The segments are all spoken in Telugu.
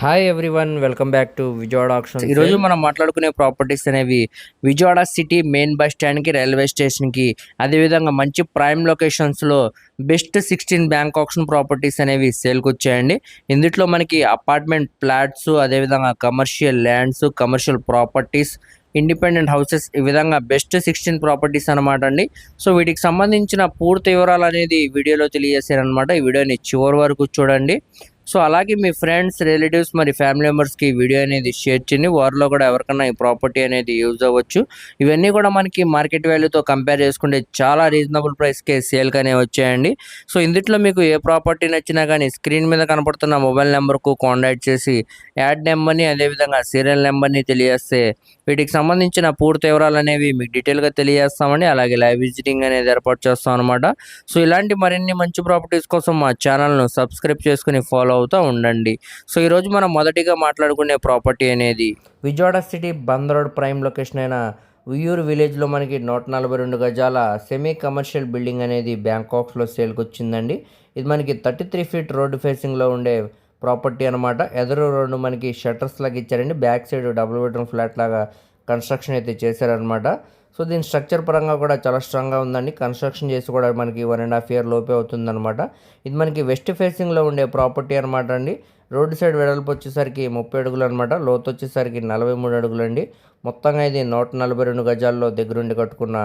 Hi everyone welcome back to Vijayawada option ఈ రోజు మనం మాట్లాడుకునే ప్రాపర్టీస్ అనేవి విజయవాడ సిటీ మెయిన్ బస్ స్టాండ్కి రైల్వే స్టేషన్కి అదేవిధంగా మంచి prime లొకేషన్స్లో best sixteen bank option properties అనేవి సేల్కి వచ్చాయండి. ఇందులో మనకి అపార్ట్మెంట్ ఫ్లాట్స్ అదేవిధంగా commercial lands commercial properties independent houses ఈ విధంగా బెస్ట్ సిక్స్టీన్ ప్రాపర్టీస్ అనమాట అండి. సో వీటికి సంబంధించిన పూర్తి వివరాలు అనేది వీడియోలో తెలియజేశారనమాట ఈ వీడియోని చివరి వరకు చూడండి. సో అలాగే మీ ఫ్రెండ్స్ రిలేటివ్స్ మరి ఫ్యామిలీ మెంబర్స్కి ఈ వీడియో అనేది షేర్ చేయండి. వారిలో కూడా ఎవరికైనా ఈ ప్రాపర్టీ అనేది యూజ్ అవ్వచ్చు. ఇవన్నీ కూడా మనకి మార్కెట్ వాల్యూతో కంపేర్ చేసుకుంటే చాలా రీజనబుల్ ప్రైస్కే సేల్గానే వచ్చాయండి. సో ఇందులో మీకు ఏ ప్రాపర్టీ నచ్చినా కానీ స్క్రీన్ మీద కనపడుతున్న మొబైల్ నెంబర్కు కాంటాక్ట్ చేసి యాడ్ నెంబర్ని అదేవిధంగా సీరియల్ నెంబర్ని తెలియజేస్తే వీటికి సంబంధించిన పూర్తి వివరాలు అనేవి మీకు డీటెయిల్గా తెలియజేస్తామండి. అలాగే లైవ్ విజిటింగ్ అనేది ఏర్పాటు చేస్తాం అనమాట సో ఇలాంటి మరిన్ని మంచి ప్రాపర్టీస్ కోసం మా ఛానల్ను సబ్స్క్రైబ్ చేసుకుని ఫాలో అవుతూ ఉండండి. సో ఈరోజు మనం మొదటిగా మాట్లాడుకునే ప్రాపర్టీ అనేది Vijayawada city Bandar road prime location అయిన ఉయ్యూరు విలేజ్లో మనకి నూట నలభై రెండు గజాల సెమీ కమర్షియల్ బిల్డింగ్ అనేది బ్యాంకాక్స్లో సేల్కి వచ్చిందండి. ఇది మనకి థర్టీ త్రీ ఫీట్ రోడ్డు ఫేసింగ్లో ఉండే ప్రాపర్టీ అనమాట ఎదురు రెండు మనకి షట్టర్స్ లాగా ఇచ్చారండి. Back side double bedroom flat లాగా కన్స్ట్రక్షన్ అయితే చేశారనమాట సో దీని స్ట్రక్చర్ పరంగా కూడా చాలా స్ట్రాంగ్గా ఉందండి. కన్స్ట్రక్షన్ చేసి కూడా మనకి వన్ అండ్ హాఫ్ ఇయర్ లోపే అవుతుందన్నమాట. ఇది మనకి వెస్ట్ ఫేసింగ్లో ఉండే ప్రాపర్టీ అనమాట అండి. రోడ్డు సైడ్ వెడల్పు వచ్చేసరికి ముప్పై అడుగులు అనమాట లోతు వచ్చేసరికి నలభై మూడు అడుగులు అండి మొత్తంగా ఇది నూట నలభై రెండు గజాల్లో దగ్గరుండి కట్టుకున్న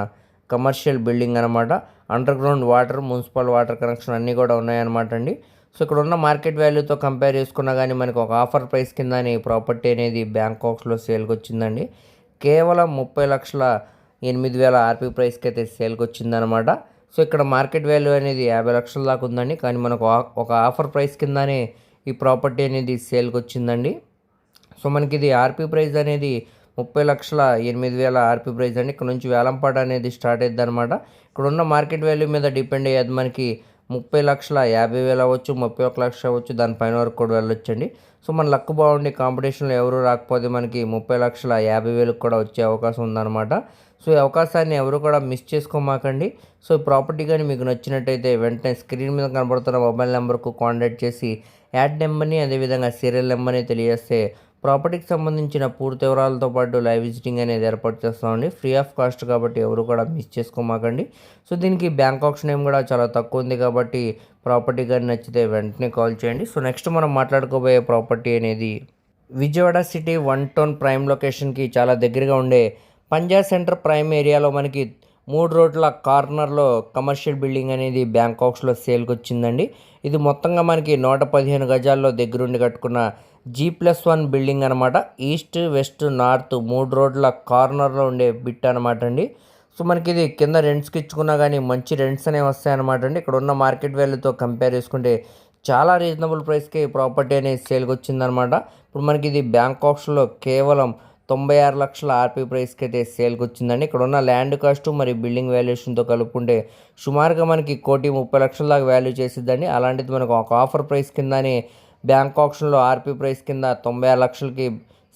కమర్షియల్ బిల్డింగ్ అనమాట underground water municipal water connection అన్నీ కూడా ఉన్నాయన్నమాట అండి. సో ఇక్కడ ఉన్న మార్కెట్ వాల్యూతో కంపేర్ చేసుకున్నా కానీ మనకు ఒక ఆఫర్ ప్రైస్ కింద ప్రాపర్టీ అనేది బ్యాంకాక్స్లో సేల్కి వచ్చిందండి కేవలం ముప్పై లక్షల ఎనిమిది వేల ఆర్పీ ప్రైస్కి అయితే సేల్కి వచ్చిందనమాట సో ఇక్కడ మార్కెట్ వాల్యూ అనేది యాభై లక్షల దాకా ఉందండి. కానీ మనకు ఆ- ఒక ఆఫర్ ప్రైస్ కిందనే ఈ ప్రాపర్టీ అనేది సేల్కి వచ్చిందండి సో మనకి ఇది ఆర్పీ ప్రైస్ అనేది ముప్పై లక్షల ఎనిమిది వేల ఆర్పీ ప్రైస్ అండి. ఇక్కడ నుంచి వేలంపాట అనేది స్టార్ట్ అయ్యింది అనమాట ఇక్కడ ఉన్న మార్కెట్ వాల్యూ మీద డిపెండ్ అయ్యేది మనకి ముప్పై లక్షల యాభై వేలు అవ్వచ్చు ముప్పై ఒక లక్ష అవ్వచ్చు దానిపైన వరకు కూడా వెళ్ళొచ్చండి. సో మన లక్ బాగుండి కాంపిటీషన్లో ఎవరు రాకపోతే మనకి ముప్పై లక్షల యాభై వేలకు కూడా వచ్చే అవకాశం ఉందన్నమాట. సో ఈ అవకాశాన్ని ఎవరు కూడా మిస్ చేసుకోమాకండి. సో ఈ ప్రాపర్టీ కానీ మీకు నచ్చినట్టయితే వెంటనే స్క్రీన్ మీద కనబడుతున్న మొబైల్ నెంబర్కు కాంటాక్ట్ చేసి యాడ్ నెంబర్ని అదేవిధంగా సీరియల్ నెంబర్ని తెలియజేస్తే ప్రాపర్టీకి సంబంధించిన పూర్తి వివరాలతో పాటు లైవ్ విజిటింగ్ అనేది ఏర్పాటు చేస్తామండి. ఫ్రీ ఆఫ్ కాస్ట్ కాబట్టి ఎవరు కూడా మిస్ చేసుకోమాకండి. సో దీనికి బ్యాంక్ ఆప్షన్ ఏం కూడా చాలా తక్కువ ఉంది కాబట్టి ప్రాపర్టీ కానీ నచ్చితే వెంటనే కాల్ చేయండి. సో నెక్స్ట్ మనం మాట్లాడుకోబోయే ప్రాపర్టీ అనేది Vijayawada city one town prime లొకేషన్కి చాలా దగ్గరగా ఉండే పంజాబ్ సెంటర్ ప్రైమ్ ఏరియాలో మనకి మూడు రోడ్ల కార్నర్లో కమర్షియల్ బిల్డింగ్ అనేది బ్యాంకాక్స్లో సేల్కి వచ్చిందండి. ఇది మొత్తంగా మనకి నూట పదిహేను గజాల్లో దగ్గరుండి కట్టుకున్న జీ ప్లస్ వన్ బిల్డింగ్ అనమాట ఈస్ట్ వెస్ట్ నార్త్ మూడు రోడ్ల కార్నర్లో ఉండే బిట్ అనమాట అండి. సో మనకి ఇది కింద రెంట్స్కి ఇచ్చుకున్నా కానీ మంచి రెంట్స్ అనేవి వస్తాయన్నమాట అండి. ఇక్కడ ఉన్న మార్కెట్ వాల్యూతో కంపేర్ చేసుకుంటే చాలా రీజనబుల్ ప్రైస్కి ప్రాపర్టీ అనేది సేల్కి వచ్చిందనమాట ఇప్పుడు మనకి ఇది బ్యాంకాక్స్లో కేవలం తొంభై ఆరు లక్షల ఆర్పీ ప్రైస్కి అయితే సేల్కి వచ్చిందండి ఇక్కడ ఉన్న ల్యాండ్ కాస్ట్ మరి బిల్డింగ్ వాల్యుయేషన్తో కలుపుకుంటే సుమారుగా మనకి కోటి ముప్పై లక్షల దాకా వాల్యూ చేసిద్దండి. అలాంటిది మనకు ఒక ఆఫర్ ప్రైస్ కిందనే బ్యాంక్ ఆప్షన్లో ఆర్పీ ప్రైస్ కింద తొంభై ఆరు లక్షలకి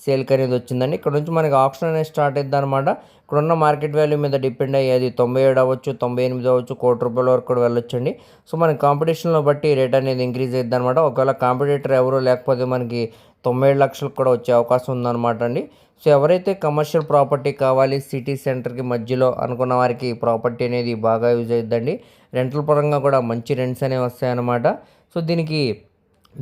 సేల్కి అనేది వచ్చిందండి. ఇక్కడ నుంచి మనకి ఆప్షన్ అనేది స్టార్ట్ అయింది అనమాట ఇక్కడ ఉన్న మార్కెట్ వాల్యూ మీద డిపెండ్ అయ్యేది తొంభై ఏడు అవ్వచ్చు తొంభై ఎనిమిది అవ్వచ్చు కోటి రూపాయల వరకు కూడా వెళ్ళొచ్చండి. సో మనకి కాంపిటీషన్లో బట్టి రేట్ అనేది ఇంక్రీజ్ అవుతుంది అనమాట ఒకవేళ కాంపిటేటర్ ఎవరు లేకపోతే మనకి తొంభై ఏడు లక్షలకు కూడా వచ్చే అవకాశం ఉందన్నమాట అండి. సో ఎవరైతే కమర్షియల్ ప్రాపర్టీ కావాలి సిటీ సెంటర్కి మధ్యలో అనుకున్న వారికి ప్రాపర్టీ అనేది బాగా యూజ్ అవుతుందండి రెంట్ల పరంగా కూడా మంచి రెంట్స్ అనేవి వస్తాయన్నమాట. సో దీనికి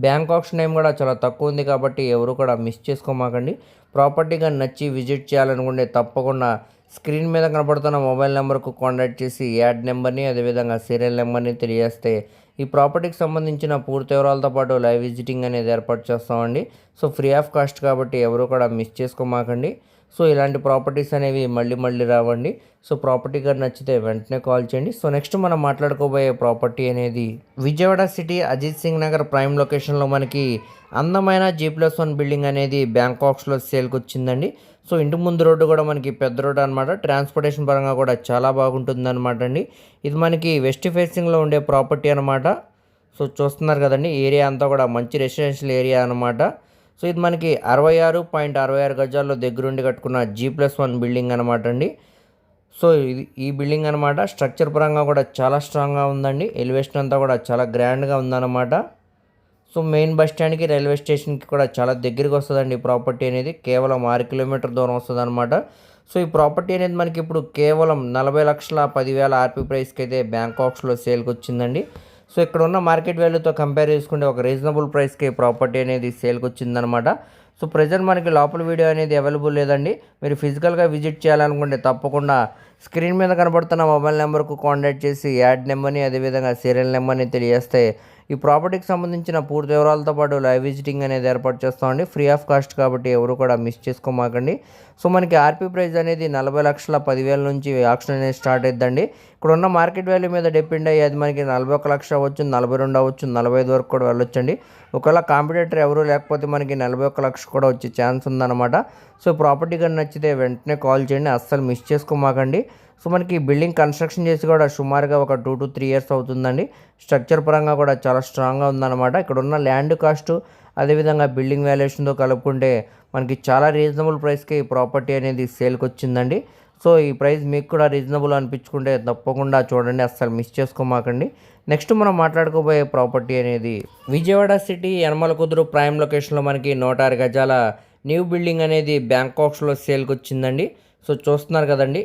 బ్యాంక్ ఆప్షన్ టైం కూడా చాలా తక్కువ ఉంది కాబట్టి ఎవరు కూడా మిస్ చేసుకోమాకండి. ప్రాపర్టీగా నచ్చి విజిట్ చేయాలనుకుంటే తప్పకుండా స్క్రీన్ మీద కనబడుతున్న మొబైల్ నెంబర్కు కాంటాక్ట్ చేసి యాడ్ నెంబర్ని అదేవిధంగా సీరియల్ నెంబర్ని తెలియజేస్తే ఈ ప్రాపర్టీకి సంబంధించిన పూర్తి వివరాలతో పాటు లైవ్ విజిటింగ్ అనేది ఏర్పాటు చేస్తామండి. సో ఫ్రీ ఆఫ్ కాస్ట్ కాబట్టి ఎవరు కూడా మిస్ చేసుకోమాకండి. సో ఇలాంటి ప్రాపర్టీస్ అనేవి మళ్ళీ మళ్ళీ రావండి. సో ప్రాపర్టీ గారు నచ్చితే వెంటనే కాల్ చేయండి. సో నెక్స్ట్ మనం మాట్లాడుకోబోయే ప్రాపర్టీ అనేది విజయవాడ సిటీ అజిత్ సింగ్ నగర్ ప్రైమ్ లొకేషన్లో మనకి అందమైన జీ ప్లస్ వన్ బిల్డింగ్ అనేది బ్యాంకాక్స్లో సేల్కి వచ్చిందండి సో ఇంటి ముందు రోడ్డు కూడా మనకి పెద్ద రోడ్డు అనమాట ట్రాన్స్పోర్టేషన్ పరంగా కూడా చాలా బాగుంటుంది అనమాట అండి. ఇది మనకి వెస్ట్ ఫేసింగ్లో ఉండే ప్రాపర్టీ అనమాట సో చూస్తున్నారు కదండి ఏరియా అంతా కూడా మంచి రెసిడెన్షియల్ ఏరియా అనమాట సో ఇది మనకి అరవై ఆరు పాయింట్ అరవై ఆరు గజాల్లో దగ్గరుండి కట్టుకున్న జీ ప్లస్ వన్ బిల్డింగ్ అనమాట అండి. సో ఇది ఈ బిల్డింగ్ అనమాట స్ట్రక్చర్ పరంగా కూడా చాలా స్ట్రాంగ్గా ఉందండి. ఎలివేషన్ అంతా కూడా చాలా గ్రాండ్గా ఉందన్నమాట. సో మెయిన్ బస్ స్టాండ్కి రైల్వే స్టేషన్కి కూడా చాలా దగ్గరికి వస్తుందండి ఈ ప్రాపర్టీ అనేది. కేవలం ఆరు కిలోమీటర్ దూరం వస్తుందన్నమాట. సో ఈ ప్రాపర్టీ అనేది మనకి ఇప్పుడు కేవలం నలభై లక్షల పదివేల ఆర్పీ ప్రైస్కి అయితే బ్యాంకాక్స్లో సేల్కి వచ్చిందండి. సో ఇక్కడ ఉన్న మార్కెట్ వాల్యూతో కంపేర్ చేసుకుంటే ఒక రీజనబుల్ ప్రైస్కి ప్రాపర్టీ అనేది సేల్కి వచ్చిందనమాట. సో ప్రజెంట్ మనకి లోపల వీడియో అనేది అవైలబుల్ లేదండి. మీరు ఫిజికల్గా విజిట్ చేయాలనుకుంటే తప్పకుండా స్క్రీన్ మీద కనబడుతున్న మొబైల్ నెంబర్కు కాంటాక్ట్ చేసి యాడ్ నెంబర్ని అదేవిధంగా సీరియల్ నెంబర్ని తెలియజేస్తే ఈ ప్రాపర్టీకి సంబంధించిన పూర్తి వివరాలతో పాటు లైవ్ విజిటింగ్ అనేది ఏర్పాటు చేస్తామండి ఫ్రీ ఆఫ్ కాస్ట్ కాబట్టి ఎవరు కూడా మిస్ చేసుకోమాకండి. సో మనకి ఆర్పీ ప్రైస్ అనేది నలభై లక్షల పదివేల నుంచి ఆక్షన్ అనేది స్టార్ట్ అవుతుందండి ఇక్కడ ఉన్న మార్కెట్ వాల్యూ మీద డిపెండ్ అయ్యి అది మనకి నలభై ఒక లక్ష అవ్వచ్చు నలభై రెండు అవ్వచ్చు నలభై ఐదు వరకు కూడా వెళ్ళొచ్చండి. ఒకవేళ కాంపిటేటర్ ఎవరు లేకపోతే మనకి నలభై ఒక లక్ష కూడా వచ్చే ఛాన్స్ ఉందన్నమాట. సో ప్రాపర్టీ కానీ నచ్చితే వెంటనే కాల్ చేయండి అస్సలు మిస్ చేసుకోమాకండి. సో మనకి బిల్డింగ్ కన్స్ట్రక్షన్ చేసి కూడా సుమారుగా ఒక టూ టు త్రీ ఇయర్స్ అవుతుందండి. స్ట్రక్చర్ పరంగా కూడా చాలా స్ట్రాంగ్గా ఉందన్నమాట. ఇక్కడ ఉన్న ల్యాండ్ కాస్ట్ అదేవిధంగా బిల్డింగ్ వాల్యుయేషన్తో కలుపుకుంటే మనకి చాలా రీజనబుల్ ప్రైస్కి ఈ ప్రాపర్టీ అనేది సేల్కి వచ్చిందండి. సో ఈ ప్రైస్ మీకు కూడా రీజనబుల్ అనిపించుకుంటే తప్పకుండా చూడండి అస్సలు మిస్ చేసుకోమాకండి. నెక్స్ట్ మనం మాట్లాడుకోబోయే ప్రాపర్టీ అనేది విజయవాడ సిటీ యనమల కుదురు ప్రైమ్ లొకేషన్లో మనకి నూట ఆరు గజాల న్యూ బిల్డింగ్ అనేది బ్యాంకాక్స్లో సేల్కి వచ్చిందండి. సో చూస్తున్నారు కదండి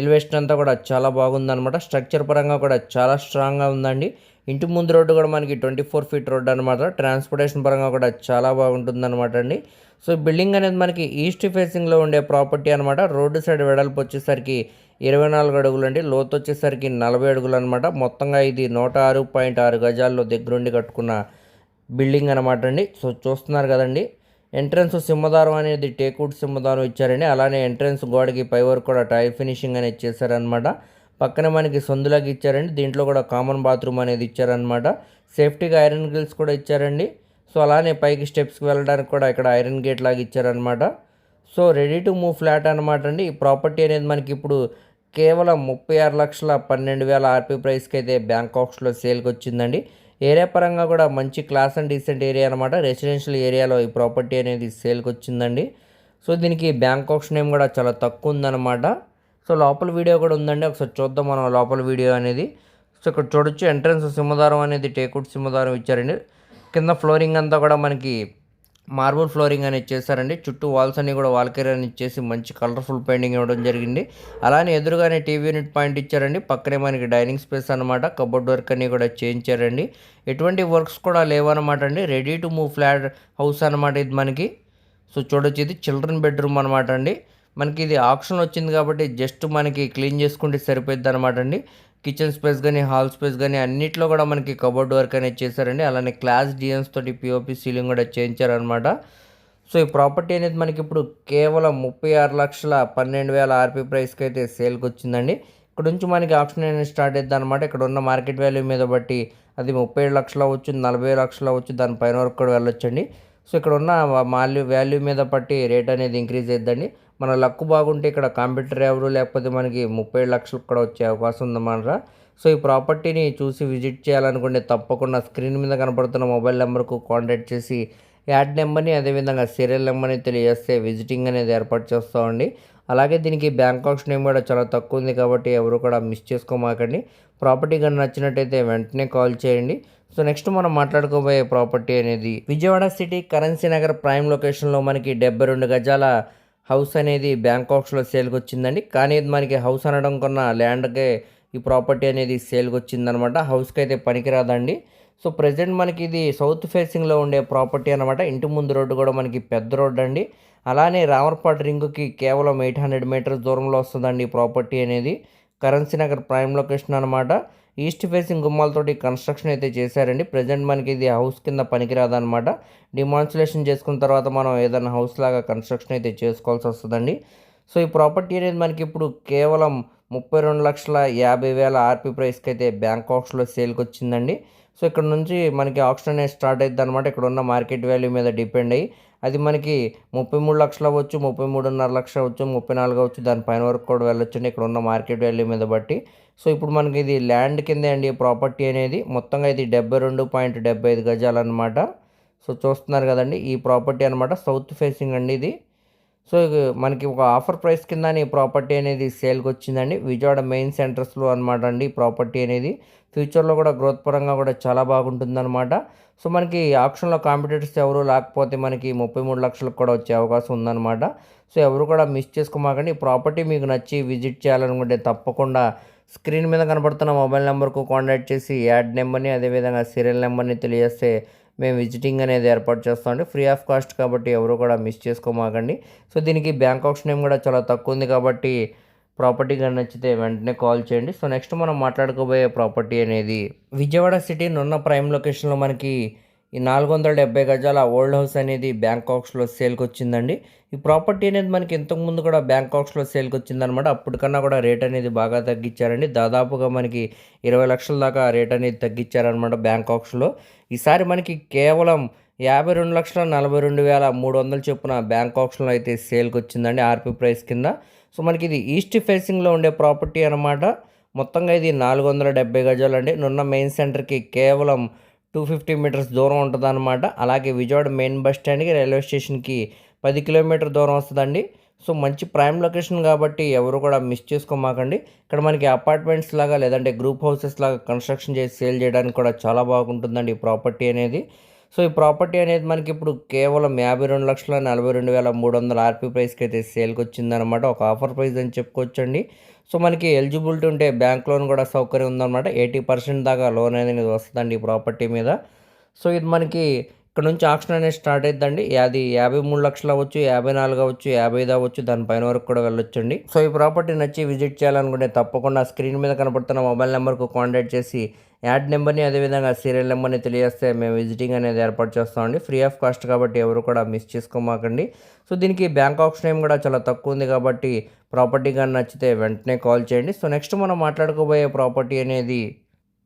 ఎలివేషన్ అంతా కూడా చాలా బాగుందనమాట స్ట్రక్చర్ పరంగా కూడా చాలా స్ట్రాంగ్గా ఉందండి. ఇంటి ముందు రోడ్డు కూడా మనకి ట్వంటీ ఫోర్ ఫీట్ రోడ్డు అనమాట ట్రాన్స్పోర్టేషన్ పరంగా కూడా చాలా బాగుంటుందన్నమాట అండి. సో బిల్డింగ్ అనేది మనకి ఈస్ట్ ఫేసింగ్లో ఉండే ప్రాపర్టీ అనమాట రోడ్డు సైడ్ వెడల్పు వచ్చేసరికి ఇరవై నాలుగు అడుగులు అండి. లోతు వచ్చేసరికి నలభై అడుగులు అనమాట మొత్తంగా ఇది నూట ఆరు పాయింట్ ఆరు గజాల్లో దగ్గరుండి కట్టుకున్న బిల్డింగ్ అనమాట అండి. సో చూస్తున్నారు కదండి. ఎంట్రన్స్ సింహదారం అనేది టేకుడ్ సింహదారం ఇచ్చారండి అలానే ఎంట్రన్స్ గోడకి పై వరకు కూడా టైల్ ఫినిషింగ్ అనేది చేశారనమాట పక్కన మనకి సందులాగా ఇచ్చారండి దీంట్లో కూడా కామన్ బాత్రూమ్ అనేది ఇచ్చారనమాట సేఫ్టీగా ఐరన్ గ్రిల్స్ కూడా ఇచ్చారండి. సో అలానే పైకి స్టెప్స్కి వెళ్ళడానికి కూడా ఇక్కడ ఐరన్ గేట్ లాగా ఇచ్చారనమాట so ready to move flat అనమాట అండి. ఈ ప్రాపర్టీ అనేది మనకి ఇప్పుడు కేవలం ముప్పై ఆరు లక్షల పన్నెండు వేల ఆర్పీ ప్రైస్కి అయితే బ్యాంకాక్స్లో సేల్కి వచ్చిందండి. ఏరియా పరంగా కూడా మంచి క్లాస్ అండ్ డీసెంట్ ఏరియా అనమాట రెసిడెన్షియల్ ఏరియాలో ఈ ప్రాపర్టీ అనేది సేల్కి వచ్చిందండి. సో దీనికి బ్యాంక్ ఆప్షన్ నేమ్ కూడా చాలా తక్కువ ఉందన్నమాట. సో లోపల వీడియో కూడా ఉందండి. ఒకసారి చూద్దాం మనం లోపల వీడియో అనేది. సో ఇక్కడ చూడొచ్చు ఎంట్రన్స్ సింహదారం అనేది టేకుడ్ సింహదారం ఇచ్చారండి. కింద ఫ్లోరింగ్ అంతా కూడా మనకి మార్బుల్ ఫ్లోరింగ్ అనేది చేశారండి చుట్టూ వాల్స్ అన్ని కూడా వాల్కేర్ అని ఇచ్చేసి మంచి కలర్ఫుల్ పెయింటింగ్ ఇవ్వడం జరిగింది. అలానే ఎదురుగానే టీవీ యూనిట్ పాయింట్ ఇచ్చారండి. పక్కనే మనకి డైనింగ్ స్పేస్ అనమాట కబోర్డ్ వర్క్ అన్ని కూడా చేయించారండి. ఎటువంటి వర్క్స్ కూడా లేవన్నమాట అండి. Ready to move flat house అనమాట ఇది మనకి. సో చూడొచ్చు ఇది చిల్డ్రన్ బెడ్రూమ్ అనమాట అండి. మనకి ఇది ఆప్షన్ వచ్చింది కాబట్టి జస్ట్ మనకి క్లీన్ చేసుకుంటే సరిపోద్ది అనమాట అండి. కిచెన్ స్పేస్ కానీ హాల్ స్పేస్ కానీ అన్నిట్లో కూడా మనకి కబోర్డ్ వర్క్ అనేది చేశారండి. అలానే క్లాస్ డిజైన్స్ తోటి పిఓపి సీలింగ్ కూడా చేయించారనమాట సో ఈ ప్రాపర్టీ అనేది మనకి ఇప్పుడు కేవలం ముప్పై ఆరు లక్షల పన్నెండు వేల ఆర్పీ ప్రైస్కి అయితే సేల్కి వచ్చిందండి ఇక్కడ నుంచి మనకి ఆప్షన్ అనేది స్టార్ట్ అవుతుంది అనమాట ఇక్కడ ఉన్న మార్కెట్ వాల్యూ మీద బట్టి అది ముప్పై ఏడు లక్షలు అవ్వచ్చు నలభై లక్షలు అవ్వచ్చు దానిపైన వరకు కూడా వెళ్ళొచ్చండి. సో ఇక్కడ ఉన్న వాల్యూ వాల్యూ మీద బట్టి రేట్ అనేది ఇంక్రీజ్ అవుతుందండి మన లక్ బాగుంటే ఇక్కడ కంప్యూటర్ ఎవరు? లేకపోతే మనకి ముప్పై లక్షలు కూడా వచ్చే అవకాశం ఉందన్నమాట సో ఈ ప్రాపర్టీని చూసి విజిట్ చేయాలనుకుంటే తప్పకుండా స్క్రీన్ మీద కనబడుతున్న మొబైల్ నెంబర్కు కాంటాక్ట్ చేసి యాడ్ నెంబర్ని అదేవిధంగా సీరియల్ నెంబర్ని తెలియజేస్తే విజిటింగ్ అనేది ఏర్పాటు చేస్తామండి. అలాగే దీనికి బ్యాంక్ ఆప్షన్ నేమ్ కూడా చాలా తక్కువ ఉంది కాబట్టి ఎవరు కూడా మిస్ చేసుకోమాకండి. ప్రాపర్టీ కానీ నచ్చినట్టయితే వెంటనే కాల్ చేయండి. సో నెక్స్ట్ మనం మాట్లాడుకోబోయే ప్రాపర్టీ అనేది విజయవాడ సిటీ కరెన్సీ నగర్ ప్రైమ్ లొకేషన్లో మనకి డెబ్బై రెండు గజాల హౌస్ అనేది బ్యాంకాక్స్లో సేల్కి వచ్చిందండి కానీ ఇది మనకి హౌస్ అనడం కన్నా ల్యాండ్కే ఈ ప్రాపర్టీ అనేది సేల్కి వచ్చిందనమాట హౌస్కి అయితే పనికిరాదండి. సో ప్రజెంట్ మనకి ఇది సౌత్ ఫేసింగ్లో ఉండే ప్రాపర్టీ అనమాట. ఇంటి ముందు రోడ్డు కూడా మనకి పెద్ద రోడ్డు అండి అలానే రామర్పాట్ రింగ్కి కేవలం ఎయిట్ హండ్రెడ్ మీటర్స్ దూరంలో వస్తుందండి ఈ ప్రాపర్టీ అనేది. కరెన్సీ నగర్ ప్రైమ్ లొకేషన్ అనమాట. ఈస్ట్ ఫేసింగ్ గుమ్మాలతోటి కన్స్ట్రక్షన్ అయితే చేశారండి. ప్రజెంట్ మనకి ఇది హౌస్ కింద పనికిరాదనమాట డిమాన్సులేషన్ చేసుకున్న తర్వాత మనం ఏదైనా హౌస్ లాగా కన్స్ట్రక్షన్ అయితే చేసుకోవాల్సి వస్తుందండి. సో ఈ ప్రాపర్టీ అనేది మనకి ఇప్పుడు కేవలం ముప్పై రెండు లక్షల యాభై వేల ఆర్పీ ప్రైస్కి అయితే బ్యాంకాక్స్లో సేల్కి వచ్చిందండి. సో ఇక్కడ నుంచి మనకి ఆప్షన్ అనేది స్టార్ట్ అవుతుంది అనమాట ఇక్కడ ఉన్న మార్కెట్ వాల్యూ మీద డిపెండ్ అయ్యి అది మనకి ముప్పై మూడు లక్షలు అవ్వచ్చు ముప్పై మూడున్నర లక్షలు అవ్వచ్చు ముప్పై నాలుగు అవ్వచ్చు దానిపైన వరకు కూడా వెళ్ళొచ్చండి. ఇక్కడ ఉన్న మార్కెట్ వాల్యూ మీద బట్టి. సో ఇప్పుడు మనకి ఇది ల్యాండ్ కిందే అండి ప్రాపర్టీ అనేది. మొత్తంగా ఇది డెబ్బై రెండు పాయింట్ డెబ్బై ఐదు గజాలు అనమాట సో చూస్తున్నారు కదండి ఈ ప్రాపర్టీ అనమాట సౌత్ ఫేసింగ్ అండి ఇది. సో మనకి ఒక ఆఫర్ ప్రైస్ కింద ఈ ప్రాపర్టీ అనేది సేల్కి వచ్చిందండి విజయవాడ మెయిన్ సెంటర్స్లో అనమాట అండి ఈ ప్రాపర్టీ అనేది. ఫ్యూచర్లో కూడా గ్రోత్ పరంగా కూడా చాలా బాగుంటుందన్నమాట. సో మనకి ఆప్షన్లో కాంపిటేటర్స్ ఎవరు లేకపోతే మనకి ముప్పై మూడు లక్షలకు కూడా వచ్చే అవకాశం ఉందన్నమాట. సో ఎవరు కూడా మిస్ చేసుకోమాకండి. ఈ ప్రాపర్టీ మీకు నచ్చి విజిట్ చేయాలనుకుంటే తప్పకుండా స్క్రీన్ మీద కనబడుతున్న మొబైల్ నెంబర్కు కాంటాక్ట్ చేసి యాడ్ నెంబర్ని అదేవిధంగా సీరియల్ నెంబర్ని తెలియజేస్తే మేము విజిటింగ్ అనేది ఏర్పాటు చేస్తామండి ఫ్రీ ఆఫ్ కాస్ట్ కాబట్టి ఎవరు కూడా మిస్ చేసుకోమాకండి. సో దీనికి బ్యాంక్ ఆప్షన్ ఏం కూడా చాలా తక్కువ ఉంది కాబట్టి ప్రాపర్టీ కానీ నచ్చితే వెంటనే కాల్ చేయండి. సో నెక్స్ట్ మనం మాట్లాడుకోబోయే ప్రాపర్టీ అనేది విజయవాడ సిటీ నున్న ప్రైమ్ లొకేషన్లో మనకి ఈ నాలుగు వందల డెబ్బై గజాల ఓల్డ్ హౌస్ అనేది బ్యాంకాక్స్లో సేల్కి వచ్చిందండి ఈ ప్రాపర్టీ అనేది మనకి ఇంతకుముందు కూడా బ్యాంకాక్స్లో సేల్కి వచ్చిందనమాట అప్పటికన్నా కూడా రేట్ అనేది బాగా తగ్గించారండి. దాదాపుగా మనకి ఇరవై లక్షల దాకా రేట్ అనేది తగ్గించారనమాట బ్యాంకాక్స్లో. ఈసారి మనకి కేవలం యాభై రెండు లక్షల నలభై రెండు వేల మూడు వందల చొప్పున బ్యాంకాక్స్లో అయితే సేల్కి వచ్చిందండి ఆర్పీ ప్రైస్ కింద. సో మనకి ఇది ఈస్ట్ ఫేసింగ్లో ఉండే ప్రాపర్టీ అనమాట. మొత్తంగా ఇది నాలుగు వందల డెబ్బై గజాలు అండి నున్న మెయిన్ సెంటర్కి కేవలం టూ ఫిఫ్టీ మీటర్స్ దూరం ఉంటుంది అనమాట అలాగే విజయవాడ మెయిన్ బస్ స్టాండ్కి రైల్వే స్టేషన్కి పది కిలోమీటర్ దూరం వస్తుందండి. సో మంచి ప్రైమ్ లొకేషన్ కాబట్టి ఎవరు కూడా మిస్ చేసుకోమాకండి. ఇక్కడ మనకి అపార్ట్మెంట్స్ లాగా లేదంటే గ్రూప్ హౌసెస్ లాగా కన్స్ట్రక్షన్ చేసి సేల్ చేయడానికి కూడా చాలా బాగుంటుందండి ఈ ప్రాపర్టీ అనేది. సో ఈ ప్రాపర్టీ అనేది మనకి ఇప్పుడు కేవలం యాభై రెండు లక్షల నలభై రెండు వేల మూడు వందల ఆర్పీ ప్రైస్కి అయితే సేల్కి వచ్చిందనమాట ఒక ఆఫర్ ప్రైస్ అని చెప్పుకోవచ్చండి. సో మనకి ఎలిజిబిలిటీ ఉంటే బ్యాంక్ లోన్ కూడా సౌకర్యం ఉందన్నమాట. ఎయిటీ పర్సెంట్ దాకా లోన్ అనేది వస్తుందండి ఈ ప్రాపర్టీ మీద. సో ఇది మనకి ఇక్కడ నుంచి ఆప్షన్ అనేది స్టార్ట్ అవుతుందండి అది యాభై మూడు లక్షలు అవ్వచ్చు యాభై నాలుగు అవ్వచ్చు యాభై ఐదు అవ్వచ్చు దానిపైన వరకు కూడా వెళ్ళొచ్చండి. సో ఈ ప్రాపర్టీ నచ్చి విజిట్ చేయాలనుకుంటే తప్పకుండా స్క్రీన్ మీద కనపడుతున్న మొబైల్ నెంబర్కు కాంటాక్ట్ చేసి యాడ్ నెంబర్ని అదేవిధంగా సీరియల్ నెంబర్ని తెలియజేస్తే మేము విజిటింగ్ అనేది ఏర్పాటు చేస్తామండి ఫ్రీ ఆఫ్ కాస్ట్ కాబట్టి ఎవరు కూడా మిస్ చేసుకోమాకండి. సో దీనికి బ్యాంక్ ఆప్షన్ ఏం కూడా చాలా తక్కువ ఉంది కాబట్టి ప్రాపర్టీ కానీ నచ్చితే వెంటనే కాల్ చేయండి. సో నెక్స్ట్ మనం మాట్లాడుకోబోయే ప్రాపర్టీ అనేది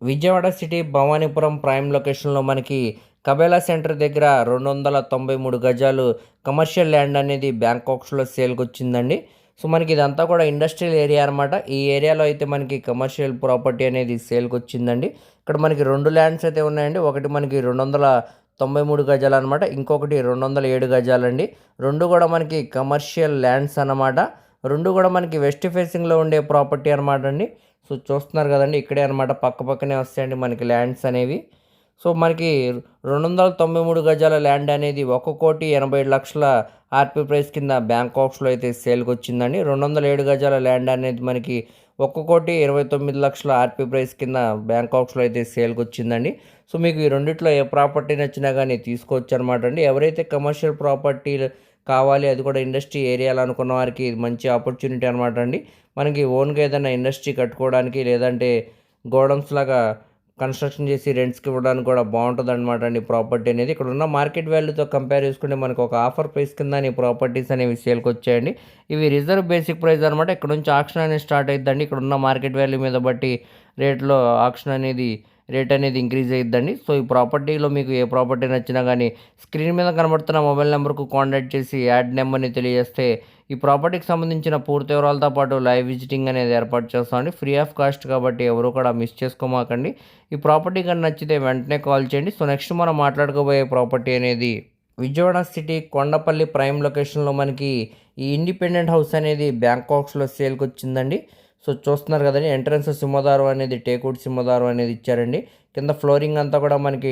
విజయవాడ సిటీ భవానీపురం ప్రైమ్ లొకేషన్లో మనకి కబేలా సెంటర్ దగ్గర రెండు వందల తొంభై మూడు గజాలు కమర్షియల్ ల్యాండ్ అనేది బ్యాంకాక్స్లో సేల్కి వచ్చిందండి సో మనకి ఇదంతా కూడా ఇండస్ట్రియల్ ఏరియా అనమాట ఈ ఏరియాలో అయితే మనకి కమర్షియల్ ప్రాపర్టీ అనేది సేల్కి వచ్చిందండి ఇక్కడ మనకి రెండు ల్యాండ్స్ అయితే ఉన్నాయండి. ఒకటి మనకి రెండు వందల తొంభై మూడు గజాలు అనమాట ఇంకొకటి రెండు వందల ఏడు గజాలండి. రెండు కూడా మనకి కమర్షియల్ ల్యాండ్స్ అన్నమాట. రెండు కూడా మనకి వెస్ట్ ఫేసింగ్లో ఉండే ప్రాపర్టీ అనమాట అండి. సో చూస్తున్నారు కదండి ఇక్కడే అనమాట పక్క పక్కనే వస్తాయండి మనకి ల్యాండ్స్ అనేవి. సో మనకి రెండు వందల తొంభై మూడు గజాల ల్యాండ్ అనేది ఒక కోటి ఎనభై ఏడు లక్షల ఆర్పీ ప్రైస్ కింద బ్యాంకాక్స్లో అయితే సేల్కి వచ్చిందండి రెండు వందల ఏడు గజాల ల్యాండ్ అనేది మనకి ఒక్క కోటి ఇరవై తొమ్మిది లక్షల ఆర్పీ ప్రైస్ కింద బ్యాంకాక్స్లో అయితే సేల్కి వచ్చిందండి సో మీకు ఈ రెండిట్లో ఏ ప్రాపర్టీ నచ్చినా కానీ తీసుకోవచ్చు అనమాట అండి. ఎవరైతే కమర్షియల్ ప్రాపర్టీ కావాలి అది కూడా ఇండస్ట్రీ ఏరియాలో అనుకున్న వారికి ఇది మంచి ఆపర్చునిటీ అనమాట అండి. మనకి ఓన్గా ఏదైనా ఇండస్ట్రీ కట్టుకోవడానికి లేదంటే గోడౌన్స్ లాగా కన్స్ట్రక్షన్ చేసి రెంట్స్కి ఇవ్వడానికి కూడా బాగుంటుంది అనమాట అండి ప్రాపర్టీ అనేది. ఇక్కడ ఉన్న మార్కెట్ వాల్యూతో కంపేర్ చేసుకుంటే మనకు ఒక ఆఫర్ ప్రైస్ కింద ఈ ప్రాపర్టీస్ అనేవి సేల్కి వచ్చాయండి. ఇవి రిజర్వ్ బేసిక్ ప్రైస్ అనమాట ఇక్కడ నుంచి ఆక్షన్ అనేది స్టార్ట్ అవుతుందండి ఇక్కడ ఉన్న మార్కెట్ వాల్యూ మీద బట్టి రేట్లో ఆక్షన్ అనేది రేట్ అనేది ఇంక్రీజ్ అయ్యిద్దండి సో ఈ ప్రాపర్టీలో మీకు ఏ ప్రాపర్టీ నచ్చినా కానీ స్క్రీన్ మీద కనబడుతున్న మొబైల్ నెంబర్కు కాంటాక్ట్ చేసి యాడ్ నెంబర్ని తెలియజేస్తే ఈ ప్రాపర్టీకి సంబంధించిన పూర్తి వివరాలతో పాటు లైవ్ విజిటింగ్ అనేది ఏర్పాటు చేస్తామండి. ఫ్రీ ఆఫ్ కాస్ట్ కాబట్టి ఎవరు కూడా మిస్ చేసుకోమాకండి. ఈ ప్రాపర్టీ కానీ నచ్చితే వెంటనే కాల్ చేయండి. సో నెక్స్ట్ మనం మాట్లాడుకోబోయే ప్రాపర్టీ అనేది విజయవాడ సిటీ కొండపల్లి ప్రైమ్ లొకేషన్లో మనకి ఈ ఇండిపెండెంట్ హౌస్ అనేది బ్యాంకాక్స్లో సేల్కి వచ్చిందండి సో చూస్తున్నారు కదండి ఎంట్రన్స్ సింహదారం అనేది టేకుడ్ సింహదారం అనేది ఇచ్చారండి. కింద ఫ్లోరింగ్ అంతా కూడా మనకి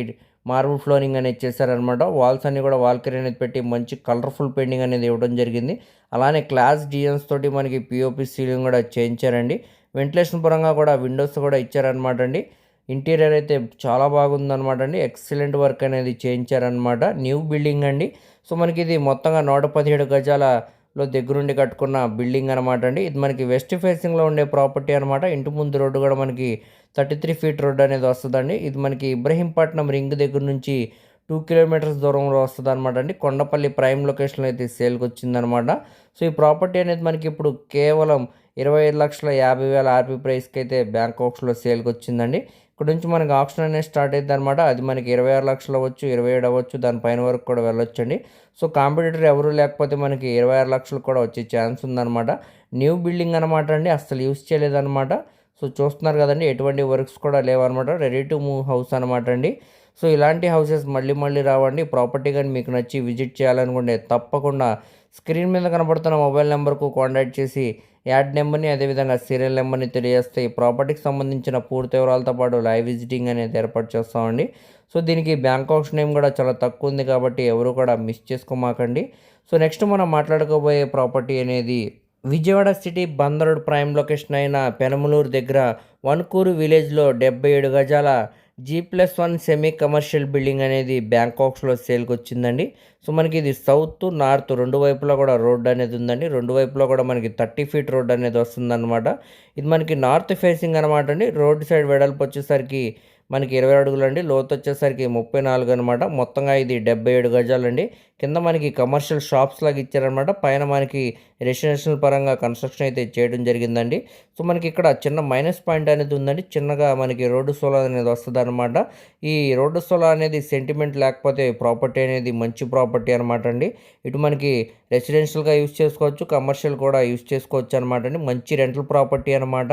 మార్బుల్ ఫ్లోరింగ్ అనేది చేశారనమాట వాల్స్ అన్ని కూడా వాల్కరీ అనేది పెట్టి మంచి కలర్ఫుల్ పెయింటింగ్ అనేది ఇవ్వడం జరిగింది. అలానే క్లాస్ డిజైన్స్ తోటి మనకి పిఓపి సీలింగ్ కూడా చేయించారండి. వెంటిలేషన్ పరంగా కూడా విండోస్ కూడా ఇచ్చారనమాట అండి. ఇంటీరియర్ అయితే చాలా బాగుందనమాట అండి. ఎక్సలెంట్ వర్క్ అనేది చేయించారనమాట న్యూ బిల్డింగ్ అండి. సో మనకి ఇది మొత్తంగా నూట పదిహేడు గజాల లో దగ్గరుండి కట్టుకున్న బిల్డింగ్ అనమాట అండి. ఇది మనకి వెస్ట్ ఫేసింగ్లో ఉండే ప్రాపర్టీ అనమాట ఇంటి ముందు రోడ్డు కూడా మనకి థర్టీ త్రీ ఫీట్ రోడ్ అనేది వస్తుందండి. ఇది మనకి ఇబ్రహీంపట్నం రింగ్ దగ్గర నుంచి టూ కిలోమీటర్స్ దూరంలో వస్తుంది అనమాట అండి. కొండపల్లి ప్రైమ్ లొకేషన్లో అయితే సేల్కి వచ్చిందనమాట సో ఈ ప్రాపర్టీ అనేది మనకి ఇప్పుడు కేవలం ఇరవై ఐదు లక్షల యాభై వేల ఆర్పీ ప్రైస్కి అయితే బ్యాంకాక్స్లో సేల్కి వచ్చిందండి. ఇక్కడ నుంచి మనకి ఆప్షన్ అనేది స్టార్ట్ అయింది అనమాట అది మనకి ఇరవై ఆరు లక్షలు అవ్వచ్చు ఇరవై ఏడు అవ్వచ్చు దానిపైన వరకు కూడా వెళ్ళొచ్చండి. సో కాంపిటేటర్ ఎవరు లేకపోతే మనకి ఇరవై ఆరు లక్షలు కూడా వచ్చే ఛాన్స్ ఉందన్నమాట. న్యూ బిల్డింగ్ అనమాట అండి. అసలు యూస్ చేయలేదన్నమాట. సో చూస్తున్నారు కదండి ఎటువంటి వర్క్స్ కూడా లేవన్నమాట. రెడీ టు మూవ్ హౌస్ అనమాట అండి. సో ఇలాంటి హౌసెస్ మళ్ళీ మళ్ళీ రావండి. ప్రాపర్టీ కానీ మీకు నచ్చి విజిట్ చేయాలనుకుంటే తప్పకుండా స్క్రీన్ మీద కనబడుతున్న మొబైల్ నెంబర్కు కాంటాక్ట్ చేసి యాడ్ నెంబర్ని అదేవిధంగా సీరియల్ నెంబర్ని తెలియజేస్తే ఈ ప్రాపర్టీకి సంబంధించిన పూర్తి వివరాలతో పాటు లైవ్ విజిటింగ్ అనేది ఏర్పాటు చేస్తామండి. సో దీనికి బ్యాంక్ ఆప్షన్ నేమ్ కూడా చాలా తక్కువ ఉంది కాబట్టి ఎవరు కూడా మిస్ చేసుకోమాకండి. సో నెక్స్ట్ మనం మాట్లాడుకోబోయే ప్రాపర్టీ అనేది విజయవాడ సిటీ బంద్ ప్రైమ్ లొకేషన్ అయిన పెనమలూరు దగ్గర వన్కూరు విలేజ్లో డెబ్బై ఏడు గజాల G plus one semi commercial building అనేది బ్యాంకాక్స్లో సేల్కి వచ్చిందండి సో మనకి ఇది సౌత్ నార్త్ రెండు వైపులా కూడా రోడ్ అనేది ఉందండి. రెండు వైపులా కూడా మనకి థర్టీ ఫీట్ రోడ్ అనేది వస్తుందన్నమాట. ఇది మనకి నార్త్ ఫేసింగ్ అనమాట అండి. రోడ్ సైడ్ వెడల్పు వచ్చేసరికి మనకి ఇరవై అడుగులు అండి లోతు వచ్చేసరికి ముప్పై నాలుగు అనమాట మొత్తంగా ఇది డెబ్బై ఏడు గజాలండి. కింద మనకి కమర్షియల్ షాప్స్ లాగా ఇచ్చారనమాట పైన మనకి రెసిడెన్షియల్ పరంగా కన్స్ట్రక్షన్ అయితే చేయడం జరిగిందండి. సో మనకి ఇక్కడ చిన్న మైనస్ పాయింట్ అనేది ఉందండి. చిన్నగా మనకి రోడ్డు సోలా అనేది వస్తుంది అనమాట ఈ రోడ్డు సోలా అనేది సెంటిమెంట్ లేకపోతే ప్రాపర్టీ అనేది మంచి ప్రాపర్టీ అనమాట అండి. ఇటు మనకి రెసిడెన్షియల్గా యూస్ చేసుకోవచ్చు కమర్షియల్ కూడా యూస్ చేసుకోవచ్చు అనమాట అండి. మంచి రెంటల్ ప్రాపర్టీ అనమాట